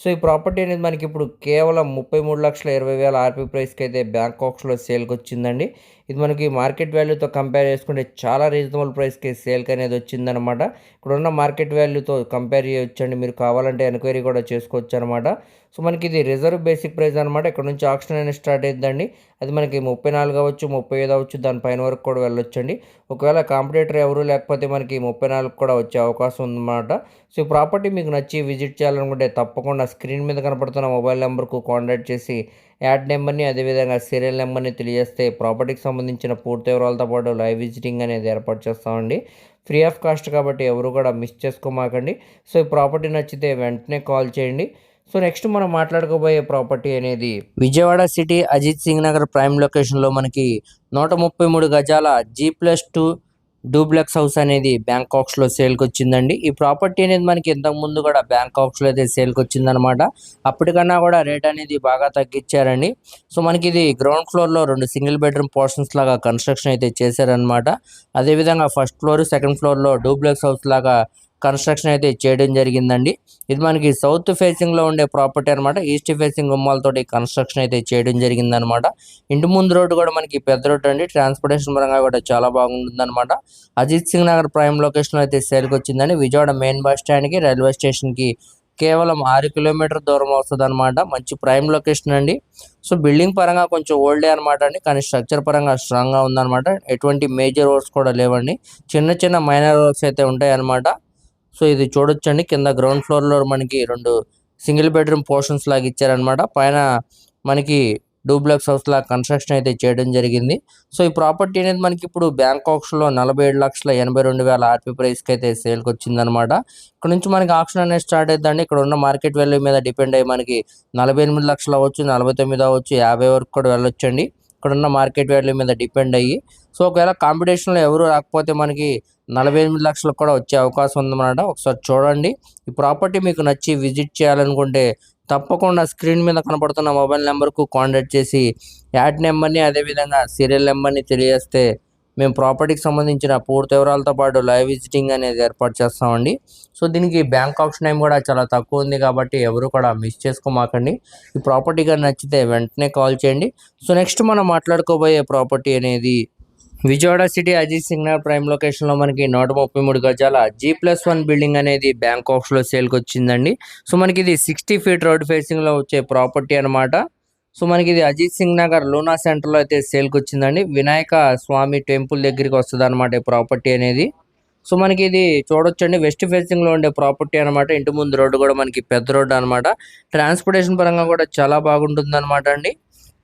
సో ఈ ప్రాపర్టీ అనేది మనకి ఇప్పుడు కేవలం ముప్పై మూడు లక్షల ఇరవై వేల ఆర్పీ ప్రైస్కి అయితే బ్యాంకాక్స్లో సేల్కి వచ్చిందండి ఇది మనకి మార్కెట్ వాల్యూతో కంపేర్ చేసుకుంటే చాలా రీజనబుల్ ప్రైస్కి సేల్కి అనేది వచ్చిందనమాట అనమాట ఇక్కడున్న మార్కెట్ వాల్యూతో కంపేర్ చేయొచ్చండి. మీరు కావాలంటే ఎంక్వైరీ కూడా చేసుకోవచ్చు అనమాట సో మనకి ఇది రిజర్వ్ బేసిక్ ప్రైస్ అనమాట ఇక్కడ నుంచి ఆప్షన్ అనేది స్టార్ట్ అయిందండి అది మనకి ముప్పై నాలుగు అవ్వచ్చు ముప్పై ఐదు అవ్వచ్చు. దానిపైన వరకు కూడా వెళ్ళొచ్చండి. ఒకవేళ కాంపిటేటర్ ఎవరు లేకపోతే మనకి ముప్పై నాలుగు కూడా వచ్చే అవకాశం ఉందన్నమాట. సో ఈ ప్రాపర్టీ మీకు నచ్చి విజిట్ చేయాలనుకుంటే తప్పకుండా స్క్రీన్ మీద కనపడుతున్న మొబైల్ నెంబర్కు కాంటాక్ట్ చేసి యాడ్ నెంబర్ని అదేవిధంగా సీరియల్ నెంబర్ని తెలియజేస్తే ప్రాపర్టీకి సంబంధించిన పూర్తి వివరాలతో పాటు లైవ్ విజిటింగ్ అనేది ఏర్పాటు చేస్తామండి. ఫ్రీ ఆఫ్ కాస్ట్ కాబట్టి ఎవరు కూడా మిస్ చేసుకోమాకండి. సో ఈ ప్రాపర్టీ నచ్చితే వెంటనే కాల్ చేయండి. సో నెక్స్ట్ మనం మాట్లాడుకోబోయే ప్రాపర్టీ అనేది విజయవాడ సిటీ అజిత్ సింగ్ నగర్ ప్రైమ్ లొకేషన్లో మనకి నూట ముప్పై మూడు గజాల G plus two duplex house అనేది బ్యాంకాక్స్లో సేల్కి వచ్చిందండి. ఈ ప్రాపర్టీ అనేది మనకి ఇంతకు ముందు కూడా బ్యాంకాక్స్లో అయితే సేల్కి వచ్చిందనమాట. అప్పటికన్నా కూడా రేట్ అనేది బాగా తగ్గించారండి. సో మనకి ఇది గ్రౌండ్ ఫ్లోర్లో రెండు సింగిల్ బెడ్రూమ్ పోర్షన్స్ లాగా కన్స్ట్రక్షన్ అయితే చేశారనమాట. అదేవిధంగా ఫస్ట్ ఫ్లోర్ సెకండ్ ఫ్లోర్లో డూప్లెక్స్ హౌస్ లాగా కన్స్ట్రక్షన్ అయితే చేయడం జరిగిందండి. ఇది మనకి సౌత్ ఫేసింగ్లో ఉండే ప్రాపర్టీ అనమాట ఈస్ట్ ఫేసింగ్ గుమ్మాలతోటి కన్స్ట్రక్షన్ అయితే చేయడం జరిగిందనమాట ఇంటి ముందు రోడ్డు కూడా మనకి పెద్ద రోడ్డు అండి. ట్రాన్స్పోర్టేషన్ పరంగా కూడా చాలా బాగుంటుంది అనమాట అజిత్ సింగ్ నగర్ ప్రైమ్ లొకేషన్లో అయితే సేల్కి వచ్చిందండి. విజయవాడ మెయిన్ బస్ స్టాండ్కి రైల్వే స్టేషన్కి కేవలం ఆరు కిలోమీటర్ దూరం వస్తుంది అనమాట మంచి ప్రైమ్ లొకేషన్ అండి. సో బిల్డింగ్ పరంగా కొంచెం ఓల్డే అనమాట అండి. కానీ స్ట్రక్చర్ పరంగా స్ట్రాంగ్గా ఉందన్నమాట. ఎటువంటి మేజర్ వర్క్స్ కూడా లేవండి. చిన్న చిన్న మైనర్ వర్క్స్ అయితే ఉంటాయి అనమాట సో ఇది చూడొచ్చండి. కింద గ్రౌండ్ ఫ్లోర్లో మనకి రెండు సింగిల్ బెడ్రూమ్ పోర్షన్స్ లాగా ఇచ్చారనమాట పైన మనకి డూప్లెక్స్ హౌస్ లాగా కన్స్ట్రక్షన్ అయితే చేయడం జరిగింది. సో ఈ ప్రాపర్టీ అనేది మనకి ఇప్పుడు బ్యాంకాక్స్లో నలభై ఏడు లక్షల ఎనభై రెండు వేల ఆర్పీ ప్రైస్కి అయితే సేల్కి వచ్చిందనమాట ఇక్కడ నుంచి మనకి ఆప్షన్ అనేది స్టార్ట్ అవుతుందండి ఇక్కడ ఉన్న మార్కెట్ వాల్యూ మీద డిపెండ్ అయ్యి మనకి నలభై ఎనిమిది లక్షలు అవ్వచ్చు నలభై తొమ్మిది అవ్వచ్చు యాభై వరకు కూడా వెళ్ళొచ్చండి. ఇక్కడ ఉన్న మార్కెట్ వాల్యూ మీద డిపెండ్ అయ్యి సో ఒకవేళ కాంపిటీషన్లో ఎవరు రాకపోతే మనకి నలభై ఎనిమిది లక్షలకు కూడా వచ్చే అవకాశం ఉందన్నమాట. ఒకసారి చూడండి. ఈ ప్రాపర్టీ మీకు నచ్చి విజిట్ చేయాలనుకుంటే తప్పకుండా స్క్రీన్ మీద కనపడుతున్న మొబైల్ నెంబర్కు కాంటాక్ట్ చేసి యాడ్ నెంబర్ని అదేవిధంగా సీరియల్ నెంబర్ని తెలియజేస్తే మేము ప్రాపర్టీకి సంబంధించిన పూర్తి వివరాలతో పాటు లైవ్ విజిటింగ్ అనేది ఏర్పాటు చేస్తామండి. సో దీనికి బ్యాంక్ ఆప్షన్ టైం కూడా చాలా తక్కువ ఉంది కాబట్టి ఎవరు కూడా మిస్ చేసుకోమాకండి. ఈ ప్రాపర్టీ కానీ నచ్చితే వెంటనే కాల్ చేయండి. సో నెక్స్ట్ మనం మాట్లాడుకోబోయే ప్రాపర్టీ అనేది Vijayawada city Ajit signal prime లొకేషన్లో మనకి నూట ముప్పై మూడు గజాల జీ ప్లస్ వన్ బిల్డింగ్ అనేది బ్యాంక్లో సేల్కి వచ్చిందండి. సో మనకి ఇది సిక్స్టీ ఫీట్ రోడ్ ఫేసింగ్లో వచ్చే ప్రాపర్టీ అనమాట సో మనకి ఇది అజిత్ సింగ్ నగర్ లూనా సెంటర్లో అయితే సేల్కి వచ్చిందండి వినాయక స్వామి టెంపుల్ దగ్గరికి వస్తుంది అనమాట ఈ ప్రాపర్టీ అనేది. సో మనకి ఇది చూడొచ్చండి. వెస్ట్ ఫేసింగ్లో ఉండే ప్రాపర్టీ అనమాట ఇంటి ముందు రోడ్డు కూడా మనకి పెద్ద రోడ్డు అనమాట ట్రాన్స్పోర్టేషన్ పరంగా కూడా చాలా బాగుంటుంది అనమాట అండి.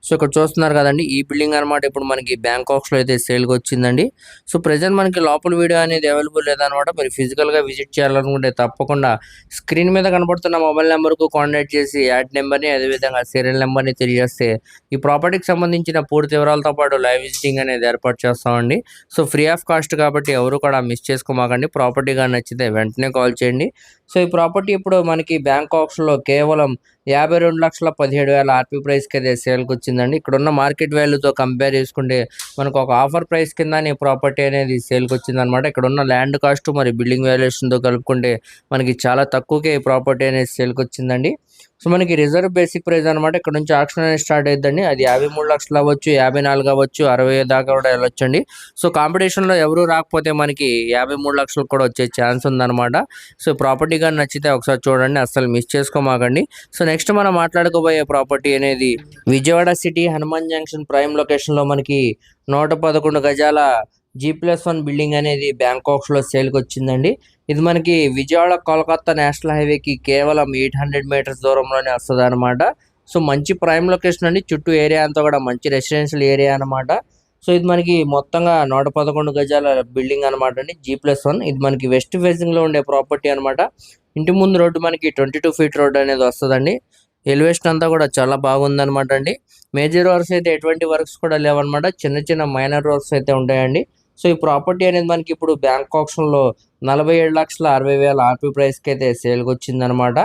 సో ఇక్కడ చూస్తున్నారు కదండి ఈ బిల్డింగ్ అనమాట ఇప్పుడు మనకి బ్యాంకాక్స్లో అయితే సేల్కి వచ్చిందండి సో ప్రజెంట్ మనకి లోపల వీడియో అనేది అవైలబుల్ లేదనమాట మీరు ఫిజికల్గా విజిట్ చేయాలనుకుంటే తప్పకుండా స్క్రీన్ మీద కనబడుతున్న మొబైల్ నెంబర్కు కాంటాక్ట్ చేసి యాడ్ నెంబర్ని అదేవిధంగా సీరియల్ నెంబర్ని తెలియజేస్తే ఈ ప్రాపర్టీకి సంబంధించిన పూర్తి వివరాలతో పాటు లైవ్ విజిటింగ్ అనేది ఏర్పాటు చేస్తామండి. సో ఫ్రీ ఆఫ్ కాస్ట్ కాబట్టి ఎవరు కూడా మిస్ చేసుకోమాకండి. ప్రాపర్టీ కానీ నచ్చితే వెంటనే కాల్ చేయండి. సో ఈ ప్రాపర్టీ ఇప్పుడు మనకి బ్యాంకాక్స్లో కేవలం యాభై రెండు లక్షల పదిహేడు వేల ఆర్పీ ప్రైస్కి అయితే సేల్కి వచ్చిందండి ఇక్కడ ఉన్న మార్కెట్ వాల్యూతో కంపేర్ చేసుకుంటే మనకు ఒక ఆఫర్ ప్రైస్ కింద ఈ ప్రాపర్టీ అనేది సేల్కి వచ్చిందనమాట ఇక్కడ ఉన్న ల్యాండ్ కాస్ట్ మరి బిల్డింగ్ వాల్యుయేషన్తో కలుపుకుంటే మనకి చాలా తక్కువకే ఈ ప్రాపర్టీ అనేది సేల్కి వచ్చిందండి సో మనకి రిజర్వ్ బేసిక్ ప్రైస్ అనమాట ఇక్కడ నుంచి ఆక్షన్ అనేది స్టార్ట్ అయిద్దండి. అది యాభై మూడు లక్షలు అవ్వచ్చు యాభై నాలుగు అవ్వచ్చు అరవై దాకా కూడా వెళ్ళొచ్చండి. సో కాంపిటీషన్లో ఎవరు రాకపోతే మనకి యాభై మూడు లక్షలు కూడా వచ్చే ఛాన్స్ ఉందన్నమాట. సో ప్రాపర్టీ కానీ నచ్చితే ఒకసారి చూడండి అస్సలు మిస్ చేసుకోమాకండి. సో నెక్స్ట్ మనం మాట్లాడుకోబోయే ప్రాపర్టీ అనేది Vijayawada city Hanuman junction prime లొకేషన్లో మనకి నూట పదకొండు గజాల జీ ప్లస్ వన్ బిల్డింగ్ అనేది బ్యాంకాక్స్లో సేల్కి వచ్చిందండి. ఇది మనకి విజయవాడ కోల్కత్తా నేషనల్ హైవేకి కేవలం ఎయిట్ హండ్రెడ్ మీటర్స్ దూరంలోనే వస్తుంది అనమాట సో మంచి ప్రైమ్ లొకేషన్ అండి. చుట్టూ ఏరియా అంతా కూడా మంచి రెసిడెన్షియల్ ఏరియా అనమాట సో ఇది మనకి మొత్తంగా నూట పదకొండు గజాల బిల్డింగ్ అనమాట అండి. G plus one. ఇది మనకి వెస్ట్ ఫేసింగ్లో ఉండే ప్రాపర్టీ అనమాట ఇంటి ముందు రోడ్డు మనకి ట్వంటీ టూ ఫీట్ రోడ్ అనేది వస్తుందండి. ఎలివేషన్ అంతా కూడా చాలా బాగుందనమాట అండి. మేజర్ వర్క్స్ అయితే ఎటువంటి వర్క్స్ కూడా లేవన్నమాట. చిన్న చిన్న మైనర్ వర్క్స్ అయితే ఉంటాయండి. సో ఈ ప్రాపర్టీ అనేది మనకి ఇప్పుడు బ్యాంక్ ఆప్షన్లో నలభై ఏడు లక్షల అరవై వేల ఆర్పీ ప్రైస్కి అయితే సేల్కి వచ్చింది అనమాట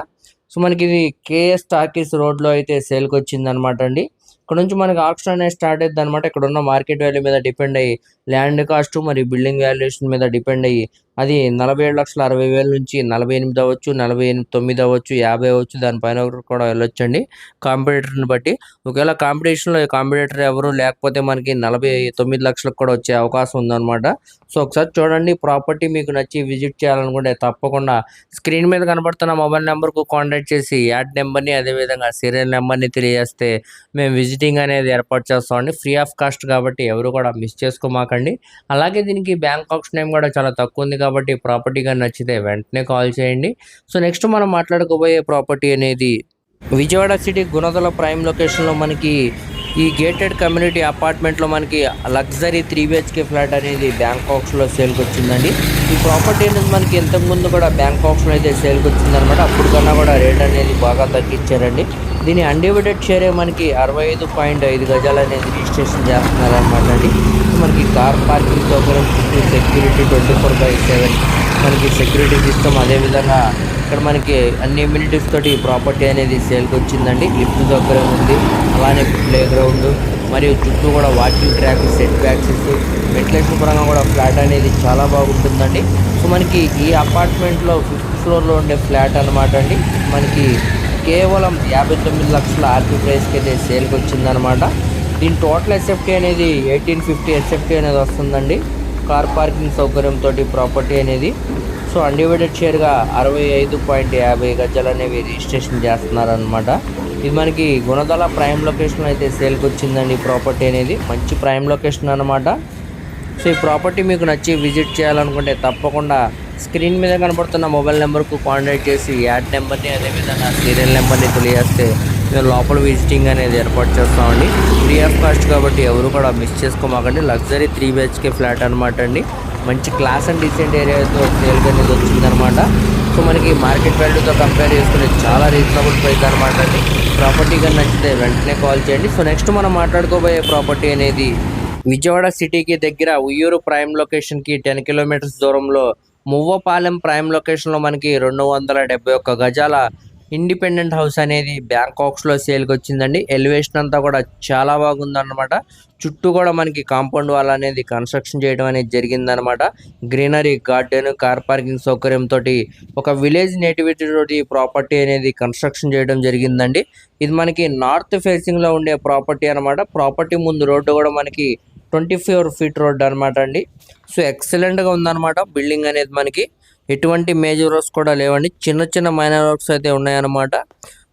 సో మనకి ఇది కేఎస్ టాకీస్ రోడ్లో అయితే సేల్కి వచ్చింది అనమాట అండి. ఇక్కడ నుంచి మనకి ఆప్షన్ అనేది స్టార్ట్ అవుతుంది అనమాట. ఇక్కడ ఉన్న మార్కెట్ వాల్యూ మీద డిపెండ్ అయ్యి ల్యాండ్ కాస్ట్ మరియు బిల్డింగ్ వాల్యుయేషన్ మీద డిపెండ్ అయ్యి అది నలభై ఏడు లక్షల అరవై వేల నుంచి నలభై ఎనిమిది అవ్వచ్చు నలభై ఎనిమిది తొమ్మిది అవ్వచ్చు యాభై అవ్వచ్చు దానిపైన కూడా వెళ్ళొచ్చండి. కాంపిటేటర్ని బట్టి ఒకవేళ కాంపిటీషన్లో కాంపిటేటర్ ఎవరు లేకపోతే మనకి నలభై తొమ్మిది లక్షలకు కూడా వచ్చే అవకాశం ఉందన్నమాట. సో ఒకసారి చూడండి ప్రాపర్టీ మీకు నచ్చి విజిట్ చేయాలనుకుంటే తప్పకుండా స్క్రీన్ మీద కనబడుతున్న మొబైల్ నెంబర్కు కాంటాక్ట్ చేసి యాడ్ నెంబర్ని అదేవిధంగా సీరియల్ నెంబర్ని తెలియజేస్తే మేము విజిటింగ్ అనేది ఏర్పాటు చేస్తామండి. ఫ్రీ ఆఫ్ కాస్ట్ కాబట్టి ఎవరు కూడా మిస్ చేసుకోమాకండి. అలాగే దీనికి బ్యాంక్ ఆప్షన్ టైం కూడా చాలా తక్కువ ఉంది కాబట్టి ప్రాపర్టీ కానీ నచ్చితే వెంటనే కాల్ చేయండి. సో నెక్స్ట్ మనం మాట్లాడుకోబోయే ప్రాపర్టీ అనేది విజయవాడ సిటీ గుణదల ప్రైమ్ లొకేషన్లో మనకి ఈ గేటెడ్ కమ్యూనిటీ అపార్ట్మెంట్లో మనకి లగ్జరీ త్రీ బిహెచ్కే ఫ్లాట్ అనేది బ్యాంకాక్స్లో సేల్కి వచ్చిందండి. ఈ ప్రాపర్టీ అనేది మనకి ఇంతకుముందు కూడా బ్యాంకాక్స్లో అయితే సేల్కి వచ్చిందనమాట అప్పుడు కన్నా కూడా రేట్ అనేది బాగా తగ్గించారండి. దీని అన్డివైడెడ్ షేరే మనకి అరవై ఐదు పాయింట్ ఐదు గజాలు అనేది రిజిస్ట్రేషన్ చేస్తున్నారు అనమాట అండి. మనకి కార్ పార్కింగ్ సౌకర్యం security twenty four by seven మనకి సెక్యూరిటీ సిస్టమ్ అదేవిధంగా ఇక్కడ మనకి అన్ని ఎమ్యూనిటీస్ తోటి ప్రాపర్టీ అనేది సేల్కి వచ్చిందండి. లిఫ్ట్ సౌకర్యం ఉంది. అలానే ప్లే గ్రౌండ్ మరియు చుట్టూ కూడా వాకింగ్ ట్రాక్ సెట్ బ్యాక్సెస్ వెంటిలేషన్ పరంగా కూడా ఫ్లాట్ అనేది చాలా బాగుంటుందండి. సో మనకి ఈ అపార్ట్మెంట్లో ఫిఫ్త్ ఫ్లోర్లో ఉండే ఫ్లాట్ అనమాట అండి. మనకి కేవలం యాభై తొమ్మిది లక్షల ఆర్పీ ప్రైస్కి అయితే సేల్కి వచ్చిందనమాట దీని టోటల్ ఎస్ఎఫ్టీ అనేది ఎయిటీన్ ఫిఫ్టీ ఎస్ఎఫ్టీ అనేది వస్తుందండి. కార్ పార్కింగ్ సౌకర్యంతో ప్రాపర్టీ అనేది. సో అన్డివైడెడ్ షేర్గా అరవై ఐదు పాయింట్ యాభై గజాలు అనేవి రిజిస్ట్రేషన్ చేస్తున్నారనమాట ఇది మనకి గుణదల ప్రైమ్ లొకేషన్ అయితే సేల్కి వచ్చిందండి ప్రాపర్టీ అనేది. మంచి ప్రైమ్ లొకేషన్ అనమాట సో ఈ ప్రాపర్టీ మీకు నచ్చి విజిట్ చేయాలనుకుంటే తప్పకుండా స్క్రీన్ మీద కనబడుతున్న మొబైల్ నెంబర్కు కాంటాక్ట్ చేసి యాడ్ నెంబర్ని అదేవిధంగా సీరియల్ నెంబర్ని తెలియజేస్తే లోపల విజిటింగ్ అనేది ఏర్పాటు చేస్తామండి. ఫ్రీ ఆఫ్ కాస్ట్ కాబట్టి ఎవరు కూడా మిస్ చేసుకోమాకండి. లగ్జరీ త్రీ బిహెచ్కే ఫ్లాట్ అనమాట అండి. మంచి క్లాస్ అండ్ డీసెంట్ ఏరియాతో సేల్ అనేది వచ్చిందనమాట సో మనకి మార్కెట్ వాల్యూతో కంపేర్ చేసుకునే చాలా రీజనబుల్ ప్రైస్ అనమాట అండి. ప్రాపర్టీ కానీ నచ్చితే వెంటనే కాల్ చేయండి. సో నెక్స్ట్ మనం మాట్లాడుకోబోయే ప్రాపర్టీ అనేది విజయవాడ సిటీకి దగ్గర ఉయ్యూరు ప్రైమ్ లొకేషన్కి టెన్ కిలోమీటర్స్ దూరంలో మువ్వపాలెం ప్రైమ్ లొకేషన్లో మనకి రెండు వందల డెబ్బై ఒక్క గజాల ఇండిపెండెంట్ హౌస్ అనేది బ్యాంకాక్స్లో సేల్కి వచ్చిందండి ఎలివేషన్ అంతా కూడా చాలా బాగుందన్నమాట. చుట్టూ కూడా మనకి కాంపౌండ్ వాల్ అనేది కన్స్ట్రక్షన్ చేయడం అనేది జరిగిందనమాట గ్రీనరీ గార్డెన్ కార్ పార్కింగ్ సౌకర్యంతో ఒక విలేజ్ నేటివిటీ తోటి ప్రాపర్టీ అనేది కన్స్ట్రక్షన్ చేయడం జరిగిందండి. ఇది మనకి నార్త్ ఫేసింగ్లో ఉండే ప్రాపర్టీ అనమాట ప్రాపర్టీ ముందు రోడ్డు కూడా మనకి ట్వంటీ ఫోర్ ఫీట్ రోడ్ అనమాట అండి. సో ఎక్సలెంట్గా ఉందన్నమాట బిల్డింగ్ అనేది మనకి. ఎటువంటి మేజర్ వర్క్స్ కూడా లేవండి. చిన్న చిన్న మైనర్ వర్క్స్ అయితే ఉన్నాయన్నమాట.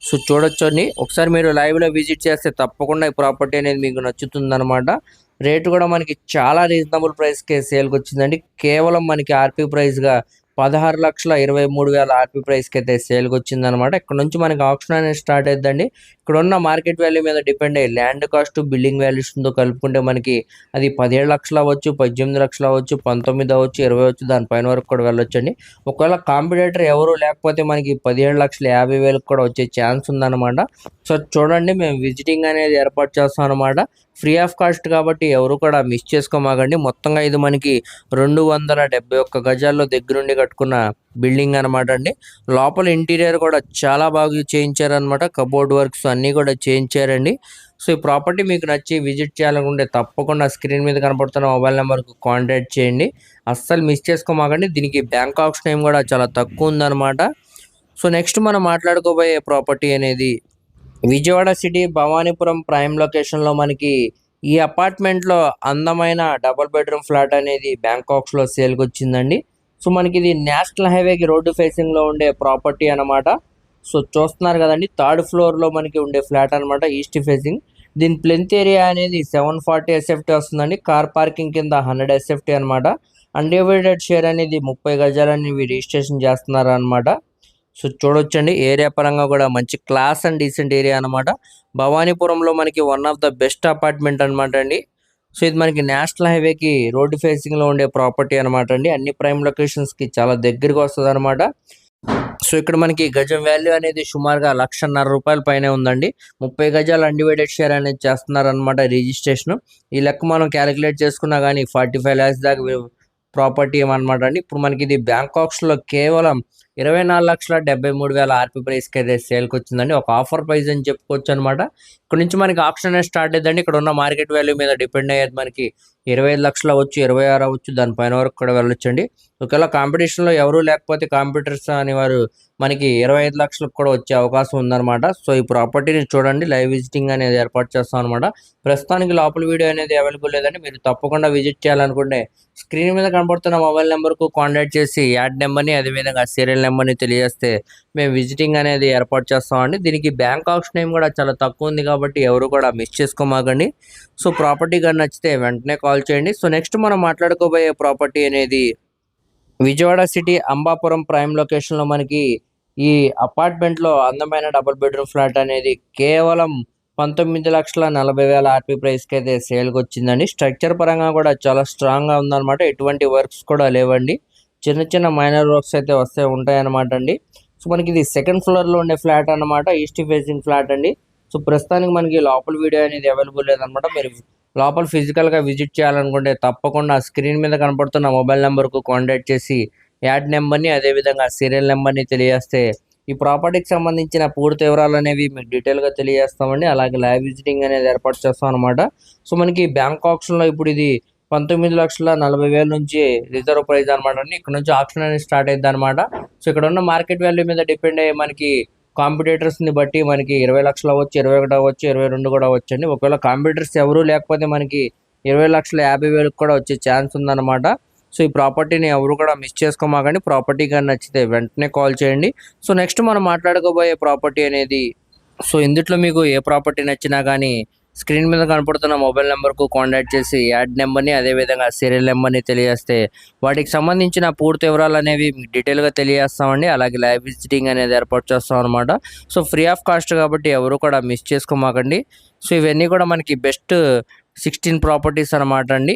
సో చూడొచ్చండి. ఒకసారి మీరు లైవ్లో విజిట్ చేస్తే తప్పకుండా ఈ ప్రాపర్టీ అనేది మీకు నచ్చుతుందన్నమాట. రేటు కూడా మనకి చాలా రీజనబుల్ ప్రైస్కే సేల్కి వచ్చిందండి కేవలం మనకి ఆర్పీ ప్రైస్గా పదహారు లక్షల ఇరవై మూడు వేల ఆర్పీ ప్రైస్కి అయితే సేల్కి వచ్చిందనమాట ఇక్కడ నుంచి మనకి ఆప్షన్ అనేది స్టార్ట్ అవుతుందండి ఇక్కడ ఉన్న మార్కెట్ వాల్యూ మీద డిపెండ్ అయ్యి ల్యాండ్ కాస్ట్ బిల్డింగ్ వాల్యూస్తో కలుపుకుంటే మనకి అది పదిహేడు లక్షలు అవ్వచ్చు పద్దెనిమిది లక్షలు అవ్వచ్చు పంతొమ్మిది అవ్వచ్చు ఇరవై అవ్వచ్చు దానిపైన వరకు కూడా వెళ్ళొచ్చండి. ఒకవేళ కాంపిటేటర్ ఎవరు లేకపోతే మనకి పదిహేడు లక్షల యాభై వేలకు కూడా వచ్చే ఛాన్స్ ఉందన్నమాట. సో చూడండి మేము విజిటింగ్ అనేది ఏర్పాటు చేస్తాం అనమాట ఫ్రీ ఆఫ్ కాస్ట్ కాబట్టి ఎవరు కూడా మిస్ చేసుకోమాగండి మొత్తంగా ఇది మనకి రెండు వందల డెబ్బై ఒక్క గజాల్లో దగ్గరుండి కట్టుకున్న బిల్డింగ్ అనమాట అండి. లోపల ఇంటీరియర్ కూడా చాలా బాగా చేయించారనమాట కబోర్డ్ వర్క్స్ అన్నీ కూడా చేయించారండి. సో ఈ ప్రాపర్టీ మీకు నచ్చి విజిట్ చేయాలనుకుంటే తప్పకుండా స్క్రీన్ మీద కనపడుతున్న మొబైల్ నెంబర్కు కాంటాక్ట్ చేయండి. అస్సలు మిస్ చేసుకోమాకండి. దీనికి బ్యాంక్ ఆప్షన్ టైం కూడా చాలా తక్కువ ఉందన్నమాట. సో నెక్స్ట్ మనం మాట్లాడుకోబోయే ప్రాపర్టీ అనేది విజయవాడ సిటీ భవానీపురం ప్రైమ్ లొకేషన్లో మనకి ఈ అపార్ట్మెంట్లో అందమైన డబుల్ బెడ్రూమ్ ఫ్లాట్ అనేది బ్యాంకాక్స్లో సేల్కి వచ్చిందండి సో మనకి ఇది నేషనల్ హైవేకి రోడ్డు ఫేసింగ్లో ఉండే ప్రాపర్టీ అన్నమాట. సో చూస్తున్నారు కదండి థర్డ్ ఫ్లోర్లో మనకి ఉండే ఫ్లాట్ అన్నమాట ఈస్ట్ ఫేసింగ్. దీని ప్లెంత్ ఏరియా అనేది సెవెన్ ఫార్టీ ఎస్ఎఫ్టీ వస్తుందండి కార్ పార్కింగ్ కింద హండ్రెడ్ ఎస్ఎఫ్టీ అనమాట అన్డివైడెడ్ షేర్ అనేది ముప్పై గజాలని రిజిస్ట్రేషన్ చేస్తున్నారు అనమాట సో చూడొచ్చండి ఏరియా పరంగా కూడా మంచి క్లాస్ అండ్ డీసెంట్ ఏరియా అనమాట భవానీపురంలో మనకి one of the best apartment అనమాట అండి. సో ఇది మనకి నేషనల్ హైవేకి రోడ్డు ఫేసింగ్లో ఉండే ప్రాపర్టీ అనమాట అండి. అన్ని ప్రైమ్ లొకేషన్స్కి చాలా దగ్గరగా వస్తుంది అనమాట సో ఇక్కడ మనకి గజం వాల్యూ అనేది సుమారుగా లక్షన్నర రూపాయల పైనే ఉందండి. ముప్పై గజాలు అన్డివైడెడ్ షేర్ అనేది చేస్తున్నారనమాట రిజిస్ట్రేషన్. ఈ లెక్క మనం క్యాలిక్యులేట్ చేసుకున్నా కానీ ఫార్టీ ఫైవ్ ల్యాక్స్ దాకా ప్రాపర్టీ ఏమన్నమాట అండి. ఇప్పుడు మనకి ఇది బ్యాంకాక్స్లో కేవలం ఇరవై నాలుగు లక్షల డెబ్బై మూడు వేల ఆర్పీ ప్రైస్కి అయితే సేల్కి వచ్చిందండి ఒక ఆఫర్ ప్రైస్ అని చెప్పుకోవచ్చు అనమాట ఇక్కడ నుంచి మనకి ఆప్షన్ అనేది స్టార్ట్ అయ్యిందండి ఇక్కడ ఉన్న మార్కెట్ వాల్యూ మీద డిపెండ్ అయ్యేది మనకి ఇరవై ఐదు లక్షలు అవ్వచ్చు ఇరవై ఆరు అవ్వచ్చు దానిపైన వరకు కూడా వెళ్ళొచ్చండి. ఒకవేళ కాంపిటీషన్లో ఎవరు లేకపోతే కాంపిటీటర్స్ అనేవారు మనకి ఇరవై ఐదు లక్షలకు కూడా వచ్చే అవకాశం ఉందన్నమాట. సో ఈ ప్రాపర్టీని చూడండి. లైవ్ విజిటింగ్ అనేది ఏర్పాటు చేస్తాం అనమాట ప్రస్తుతానికి లోపల వీడియో అనేది అవైలబుల్ లేదండి. మీరు తప్పకుండా విజిట్ చేయాలనుకుంటే స్క్రీన్ మీద కనబడుతున్న మొబైల్ నెంబర్కు కాంటాక్ట్ చేసి యాడ్ నెంబర్ని అదేవిధంగా సీరియల్ నెంబర్ని తెలియజేస్తే మేము విజిటింగ్ అనేది ఏర్పాటు చేస్తామండి. దీనికి బ్యాంక్ ఆప్షన్ నేమ్ కూడా చాలా తక్కువ ఉంది కాబట్టి ఎవరు కూడా మిస్ చేసుకోమాకండి. సో ప్రాపర్టీ కానీ నచ్చితే వెంటనే కాల్ చేయండి. సో నెక్స్ట్ మనం మాట్లాడుకోబోయే ప్రాపర్టీ అనేది విజయవాడ సిటీ అంబాపురం ప్రైమ్ లొకేషన్లో మనకి ఈ అపార్ట్మెంట్లో అందమైన డబుల్ బెడ్రూమ్ ఫ్లాట్ అనేది కేవలం పంతొమ్మిది లక్షల నలభై వేల ఆర్పీ ప్రైస్కి అయితే సేల్కి వచ్చిందండి. స్ట్రక్చర్ పరంగా కూడా చాలా స్ట్రాంగ్గా ఉందన్నమాట. ఎటువంటి వర్క్స్ కూడా లేవండి. చిన్న చిన్న మైనర్ వర్క్స్ అయితే వస్తే ఉంటాయన్నమాట అండి. సో మనకి ఇది సెకండ్ ఫ్లోర్లో ఉండే ఫ్లాట్ అన్నమాట ఈస్ట్ ఫేసింగ్ ఫ్లాట్ అండి. సో ప్రస్తుతానికి మనకి లోపల వీడియో అనేది అవైలబుల్ లేదనమాట మీరు లోపల ఫిజికల్గా విజిట్ చేయాలనుకుంటే తప్పకుండా స్క్రీన్ మీద కనపడుతున్న మొబైల్ నెంబర్కు కాంటాక్ట్ చేసి యాడ్ నెంబర్ని అదేవిధంగా సీరియల్ నెంబర్ని తెలియజేస్తే ఈ ప్రాపర్టీకి సంబంధించిన పూర్తి వివరాలు అనేవి మీకు డీటెయిల్గా తెలియజేస్తామండి. అలాగే లైవ్ విజిటింగ్ అనేది ఏర్పాటు చేస్తాం అనమాట సో మనకి బ్యాంక్ ఆప్షన్లో ఇప్పుడు ఇది పంతొమ్మిది లక్షల నలభై వేల నుంచి రిజర్వ్ ప్రైస్ అనమాట అండి. ఇక్కడ నుంచి ఆప్షన్ అనేది స్టార్ట్ అయింది అనమాట సో ఇక్కడ ఉన్న మార్కెట్ వాల్యూ మీద డిపెండ్ అయ్యి మనకి కాంపిటేటర్స్ని బట్టి మనకి ఇరవై లక్షలు అవ్వచ్చు ఇరవై ఒకటి అవ్వచ్చు ఇరవై రెండు కూడా అవ్వచ్చు అండి. ఒకవేళ కాంపిటేటర్స్ ఎవరూ లేకపోతే మనకి ఇరవై లక్షల యాభై వేలకు కూడా వచ్చే ఛాన్స్ ఉందన్నమాట. సో ఈ ప్రాపర్టీని ఎవరు కూడా మిస్ చేసుకోమాకండి. ప్రాపర్టీ కానీ నచ్చితే వెంటనే కాల్ చేయండి. సో నెక్స్ట్ మనం మాట్లాడుకోబోయే ప్రాపర్టీ అనేది సో ఇందుట్లో మీకు ఏ ప్రాపర్టీ నచ్చినా కానీ స్క్రీన్ మీద కనపడుతున్న మొబైల్ నెంబర్కు కాంటాక్ట్ చేసి యాడ్ నెంబర్ని అదేవిధంగా సీరియల్ నెంబర్ని తెలియజేస్తే వాటికి సంబంధించిన పూర్తి వివరాలు అనేవి డీటెయిల్గా తెలియజేస్తామండి. అలాగే లైవ్ విజిటింగ్ అనేది ఏర్పాటు చేస్తాం అనమాట సో ఫ్రీ ఆఫ్ కాస్ట్ కాబట్టి ఎవరు కూడా మిస్ చేసుకోమాకండి. సో ఇవన్నీ కూడా మనకి బెస్ట్ సిక్స్టీన్ ప్రాపర్టీస్ అనమాట అండి.